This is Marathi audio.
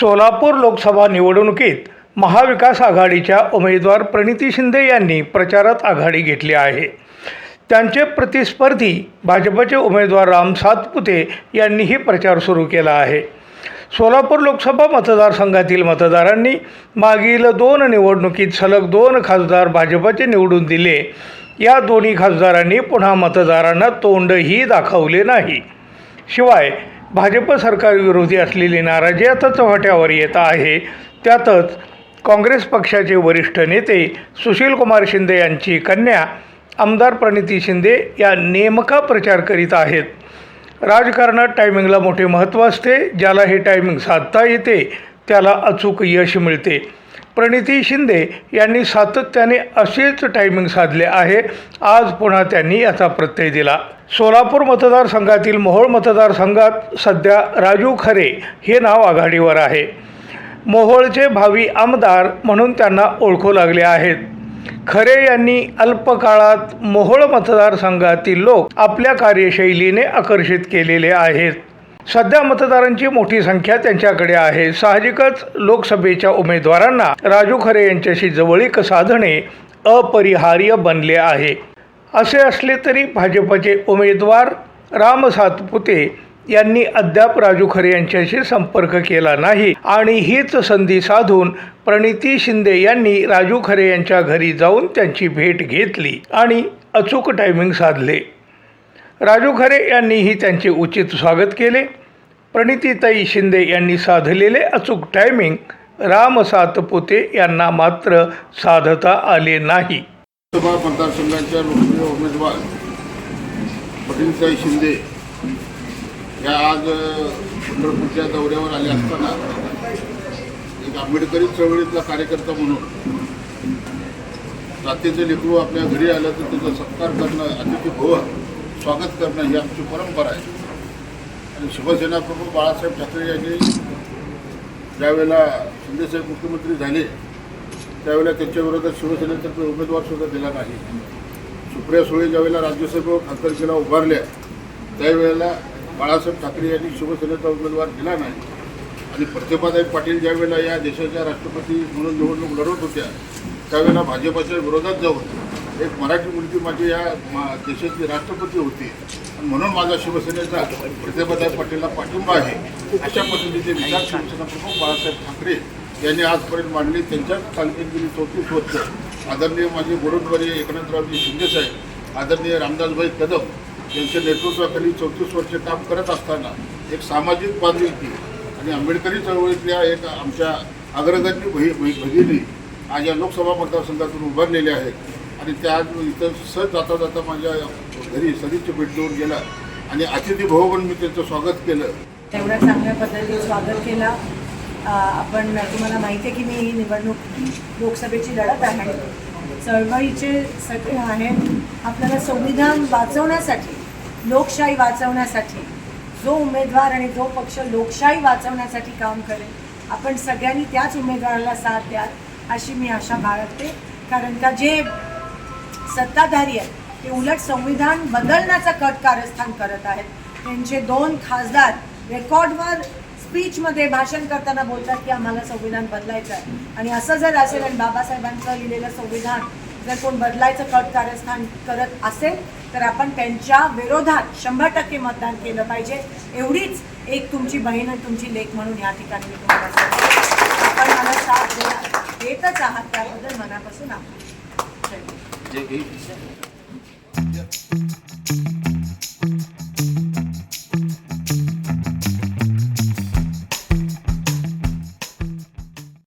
सोलापूर लोकसभा निवडणुकीत महाविकास आघाडीच्या उमेदवार प्रणिती शिंदे यांनी प्रचारात आघाडी घेतली आहे. त्यांचे प्रतिस्पर्धी भाजपचे उमेदवार राम सातपुते यांनीही प्रचार सुरू केला आहे. सोलापूर लोकसभा मतदारसंघातील मतदारांनी मागील दोन निवडणुकीत सलग दोन खासदार भाजपचे निवडून दिले. या दोन्ही खासदारांनी पुन्हा मतदारांना तोंडही दाखवले नाही. शिवाय भाजप सरकारविरोधी असलेली नाराजी आता चव्हाट्यावर येत आहे. त्यातच काँग्रेस पक्षाचे वरिष्ठ नेते सुशीलकुमार शिंदे यांची कन्या आमदार प्रणिती शिंदे या नेमका प्रचार करीत आहेत. राजकारणात टायमिंगला मोठे महत्त्व असते ज्याला हे टायमिंग साधता येते त्याला अचूक यश मिळते. प्रणिती शिंदे यांनी सातत्याने असेच टायमिंग साधले आहे. आज पुन्हा त्यांनी याचा प्रत्यय दिला. सोलापूर मतदारसंघातील मोहोळ मतदारसंघात सध्या राजू खरे हे नाव आघाडीवर आहे. मोहोळचे भावी आमदार म्हणून त्यांना ओळखू लागले आहेत. खरे यांनी अल्पकाळात मोहोळ मतदारसंघातील लोक आपल्या कार्यशैलीने आकर्षित केलेले आहेत. सध्या मतदारांची मोठी संख्या त्यांच्याकडे आहे. साहजिकच लोकसभेच्या उमेदवारांना राजू खरे यांच्याशी जवळीक साधणे अपरिहार्य बनले आहे. असे असले तरी भाजपचे उमेदवार राम सातपुते यांनी अद्याप राजू खरे यांच्याशी संपर्क केला नाही. आणि हीच संधी साधून प्रणिती शिंदे यांनी राजू खरे यांच्या घरी जाऊन त्यांची भेट घेतली आणि अचूक टायमिंग साधले. राजू खरे यांनीही त्यांचे उचित स्वागत केले. प्रणितीताई शिंदे यांनी साधलेले अचूक टायमिंग राम सातपुते यांना मात्र साधता आले नाही. लोकसभा मतदारसंघाच्या लोकप्रिय उमेदवार पटीलसाई शिंदे या आज पंढरपूरच्या दौऱ्यावर आले असताना एक आंबेडकरी चळवळीतला कार्यकर्ता म्हणून जातीचे लेकरू आपल्या घरी आलं तर त्याचा सत्कार करणं अतिथीभव स्वागत करणं ही आमची परंपरा आहे. आणि शिवसेना प्रमुख बाळासाहेब ठाकरे यांनी ज्यावेळेला शिंदेसाहेब मुख्यमंत्री झाले त्यावेळेला त्यांच्याविरोधात शिवसेनेतर्फे उमेदवार सुद्धा दिला नाही. सुप्रिया सुळे ज्यावेळेला राज्यसभेवर खासदारकीला उभारल्या त्यावेळेला बाळासाहेब ठाकरे यांनी शिवसेनेचा उमेदवार दिला नाही. आणि प्रतिभाताई पाटील ज्यावेळेला या देशाच्या राष्ट्रपती म्हणून निवडणूक लढवत होत्या त्यावेळेला भाजपाच्या विरोधात जाऊन एक मराठी मुलगी माझी या मा- देशाची राष्ट्रपती होती. आणि म्हणून माझा शिवसेनेचा प्रतिभाताई पाटीलला पाठिंबा आहे. अशा पद्धतीचे विचार शिवसेना प्रमुख बाळासाहेब ठाकरे यांनी आजपर्यंत मांडली. त्यांच्याच तालमीत चौतीस वर्ष आदरणीय माझे गुरुद्वारी एकनाथरावजी शिंदेसाहेब आदरणीय रामदासभाई कदम यांच्या नेतृत्वाखाली चौतीस वर्ष काम करत असताना एक सामाजिक बांधिलकी आणि आंबेडकरी चळवळीतल्या एक आमच्या अग्रगण्य भही भगिनी आज या लोकसभा मतदारसंघातून उभारलेल्या आहेत. आणि त्या आज इथं सहज जाता जाता माझ्या घरी सदिच्छा भेट देऊन गेला. आणि अतिथी भाऊ मी त्यांचं स्वागत केलं. तेवढ्या चांगल्या पद्धतीने स्वागत केला. आपण तुम्हाला माहिती आहे की मी ही निवडणूक लोकसभेची लढत आहे. चळवळीचे सगळे आहेत आपल्याला संविधान वाचवण्यासाठी लोकशाही वाचवण्यासाठी जो उमेदवार आणि जो पक्ष लोकशाही वाचवण्यासाठी काम करेल आपण सगळ्यांनी त्याच उमेदवाराला साथ द्याल अशी मी आशा बाळगते. कारण का जे सत्ताधारी आहेत ते उलट संविधान बदलण्याचा कट कारस्थान करत आहेत. त्यांचे दोन खासदार रेकॉर्डवर स्पीचमध्ये भाषण करताना बोलतात की आम्हाला संविधान बदलायचं आहे आणि असं जर असेल आणि बाबासाहेबांचं लिहिलेलं संविधान जर कोण बदलायचं कट कार्यस्थान करत असेल तर आपण त्यांच्या विरोधात शंभर टक्के मतदान केलं पाहिजे. एवढीच एक तुमची बहीण आणि तुमची लेख म्हणून या ठिकाणी मी तुम्हाला आपण मला साथ देणार. देतच आहात त्याबद्दल मनापासून आभार. धन्यवाद. जे